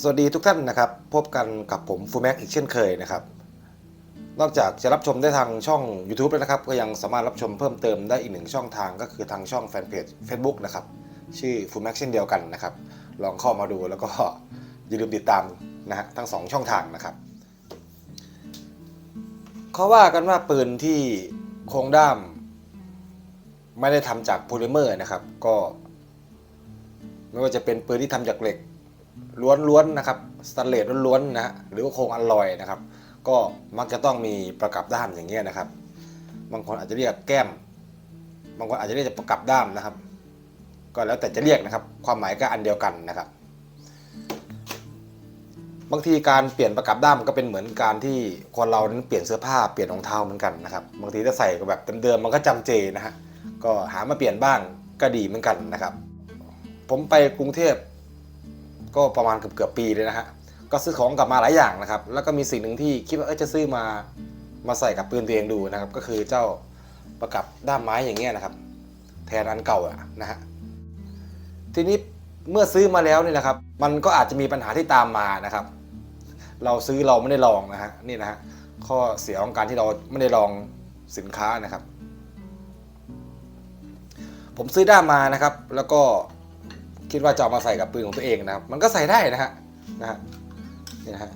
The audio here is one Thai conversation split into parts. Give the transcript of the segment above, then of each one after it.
สวัสดีทุกท่านนะครับ พบกันกับผมฟูแม็กอีกเช่นเคยนะครับ นอกจากจะรับชมได้ทางช่อง YouTube แล้วนะครับ ก็ยังสามารถรับชมเพิ่มเติมได้อีกหนึ่งช่องทางก็คือทางช่องแฟนเพจ Facebook นะครับ ชื่อฟูแม็กเช่นเดียวกันนะครับ ลองเข้ามาดูแล้วก็อย่าลืมติดตามนะฮะทั้งสองช่องทางนะครับเขาว่ากันว่าปืนที่โครงด้าม ไม่ได้ทำจากโพลิเมอร์นะครับ ก็ ไม่ว่าจะเป็นปืนที่ทำจากเหล็ก ล้วนๆนะครับสแตนเลสล้วนๆนะฮะหรือว่าโครงอลลอยนะครับ ก็มักจะต้องมีประกับด้ามอย่างเงี้ยนะครับ บางคนอาจจะเรียกแก้ม บางคนอาจจะเรียกประกับด้ามนะครับ ก็แล้วแต่จะเรียกนะครับ ความหมายก็อันเดียวกันนะครับ บางทีการเปลี่ยนประกับด้ามก็เป็นเหมือนการที่คนเรานั้นเปลี่ยนเสื้อผ้าเปลี่ยนรองเท้าเหมือนกันนะครับ บางทีถ้าใส่แบบเดิมๆมันก็จำเจนะฮะก็หามาเปลี่ยนบ้างก็ดีเหมือนกันนะครับ ผมไปกรุงเทพ ก็ประมาณเกือบเกือบๆปีเลยนะฮะก็ซื้อของกลับมาหลายอย่างนะครับ แล้วก็มีสิ่งหนึ่งที่คิดว่าเออจะซื้อมามาใส่กับปืนตัวเองดูนะครับ ก็คือเจ้าประกับด้ามไม้อย่างเงี้ยนะครับ แทนอันเก่าอะนะฮะทีนี้เมื่อซื้อมาแล้วนี่นะครับ มันก็อาจจะมีปัญหาที่ตามมานะครับ เราซื้อเราไม่ได้ลองนะฮะนี่นะฮะข้อเสียของการที่เราไม่ได้ลองสินค้านะครับ ผมซื้อด้ามมานะครับ แล้วก็ คิดว่าจะเอามาใส่กับปืนของตัวเองนะครับมันก็ใส่ได้นะฮะนะฮะนี่นะฮะ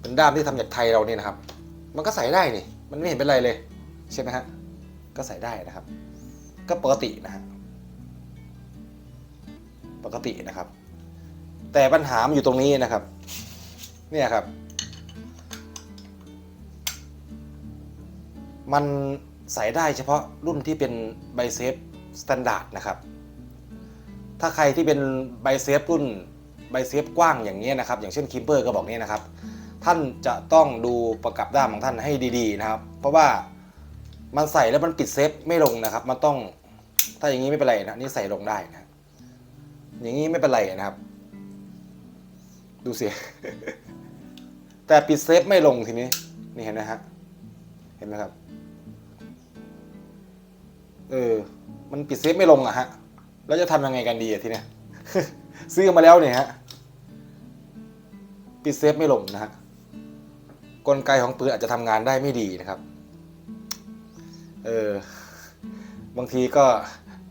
เป็นด้ามที่ทำจากไทยเราเนี่ยนะครับ มันก็ใส่ได้นี่มันไม่เห็นเป็นไรเลย ใช่ไหมฮะก็ใส่ได้นะครับ ก็ปกตินะฮะปกตินะครับ แต่ปัญหามันอยู่ตรงนี้นะครับ เนี่ยครับ มันใส่ได้เฉพาะรุ่นที่เป็นไบเซฟสแตนดาร์ดนะครับ ถ้าใครที่เป็นไบเซฟรุ่นไบเซฟกว้างอย่างนี้ยนะครับ อย่างเช่นคิมเปอร์ก็บอกเนี่ยนะครับ ท่านจะต้องดูประกับด้ามของท่านให้ดีๆนะครับ เพราะว่ามันใส่แล้วมันปิดเซฟไม่ลงนะครับ มันต้องถ้าอย่างนี้ไม่เป็นไรนะนี่ใส่ลงได้นะ อย่างนี้ไม่เป็นไรนะครับ ดูสิแต่ปิดเซฟไม่ลงทีนี้ นี่เห็นไหมฮะเห็นไหมครับเออมันปิดเซฟไม่ลงอะฮะ แล้วจะทำยังไงกันดีอะทีเนี้ย ซื้อมาแล้วเนี่ยฮะ ปิดเซฟไม่ลงนะฮะ กลไกของปืนอาจจะทำงานได้ไม่ดีนะครับ เออ บางทีก็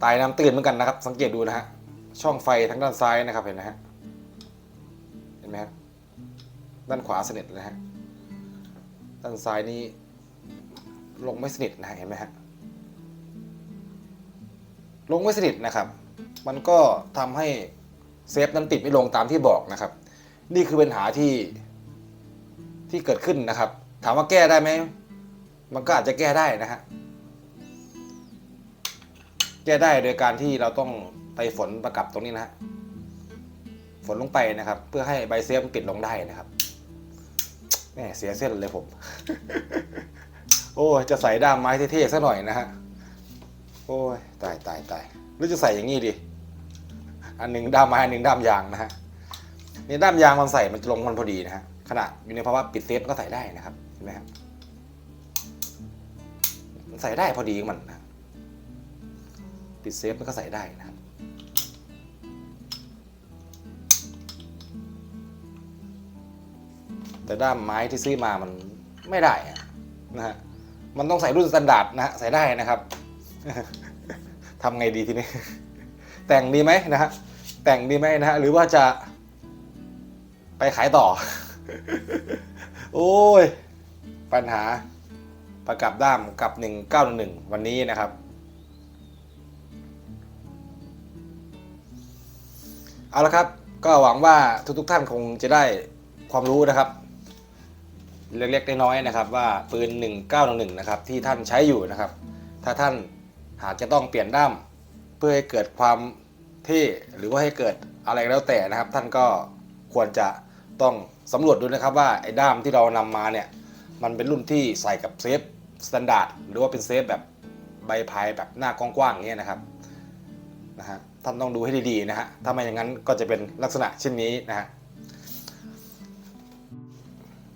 ตายน้ำตื้นเหมือนกันนะครับ สังเกตดูนะฮะ ช่องไฟทางด้านซ้ายนะครับเห็นไหมฮะ เห็นไหมฮะ ด้านขวาสนิทนะฮะ ด้านซ้ายนี่ลงไม่สนิทนะเห็นไหมฮะลงไม่สนิทนะครับ มันก็ทำให้เซฟนั้นติดไม่ลงตามที่บอกนะครับ นี่คือปัญหาที่ที่เกิดขึ้นนะครับ ถามว่าแก้ได้ไหมมันก็อาจจะแก้ได้นะฮะแก้ได้โดยการที่เราต้องไปฝนประกับตรงนี้นะฮะฝนลงไปนะครับ เพื่อให้ใบเซฟมันปิดลงได้นะครับแหมเสียเส้นเลยผม โอ้ยจะใส่ด้ามไม้เท่ๆซะหน่อยนะฮะ โอ้ยตายตายตายหรือจะใส่อย่างงี้ดิ อันหนึ่งด้ามไม้อันหนึ่งด้ามยางนะฮะนี่ด้ามยางมันใส่มันจะลงมันพอดีนะฮะขนาดอยู่ในภาวะปิดเซฟก็ใส่ได้นะครับเห็นไหมครับมันใส่ได้พอดีมันนะปิดเซฟมันก็ใส่ได้นะครับแต่ด้ามไม้ที่ซื้อมามันไม่ได้นะฮะมันต้องใส่รุ่นสแตนดาร์ดนะฮะใส่ได้นะครับทำไงดีทีนี้ แต่งดีไหมนะฮะแต่งดีไหมนะฮะหรือว่าจะไปขายต่อ โอ้ย ปัญหาประกับด้ามกับ 1911 วันนี้นะครับ เอาละครับ ก็หวังว่าทุกๆท่านคงจะได้ความรู้นะครับ เล็กๆน้อยๆนะครับ ว่าปืน 1911 นะครับ ที่ท่านใช้อยู่นะครับ ถ้าท่านหากจะต้องเปลี่ยนด้าม พื่อให้เกิดความเท่หรือว่าให้เกิดอะไรก็แล้วแต่นะครับ ท่านก็ควรจะต้องสำรวจดูนะครับว่าไอ้ด้ามที่เรานำมาเนี่ยมันเป็นรุ่นที่ใส่กับเซฟสแตนดาร์ดหรือว่าเป็นเซฟแบบใบพายแบบหน้ากว้างๆอย่างเงี้ยนะครับนะฮะท่านต้องดูให้ดีๆนะฮะถ้าไม่อย่างนั้นก็จะเป็นลักษณะเช่นนี้นะฮะ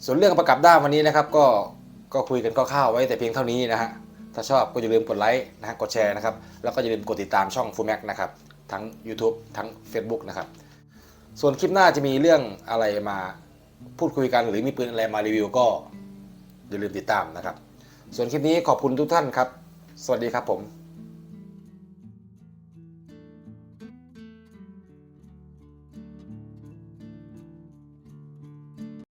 ส่วนเรื่องประกับด้ามวันนี้นะครับก็ก็คุยกันคร่าวๆไว้แต่เพียงเท่านี้นะฮะ ถ้าชอบก็อย่าลืมกดไลค์นะฮะกดแชร์นะครับ แล้วก็อย่าลืมกดติดตามช่อง f u l m a c นะครับ ทั้ง YouTube ทั้ง Facebook นะครับ ส่วนคลิปหน้าจะมีเรื่องอะไรมาพูดคุยกัน หรือมีปืนอะไรมารีวิวก็อย่าลืมติดตามนะครับ ส่วนคลิปนี้ขอบคุณทุกท่านครับ สวัสดีครับผม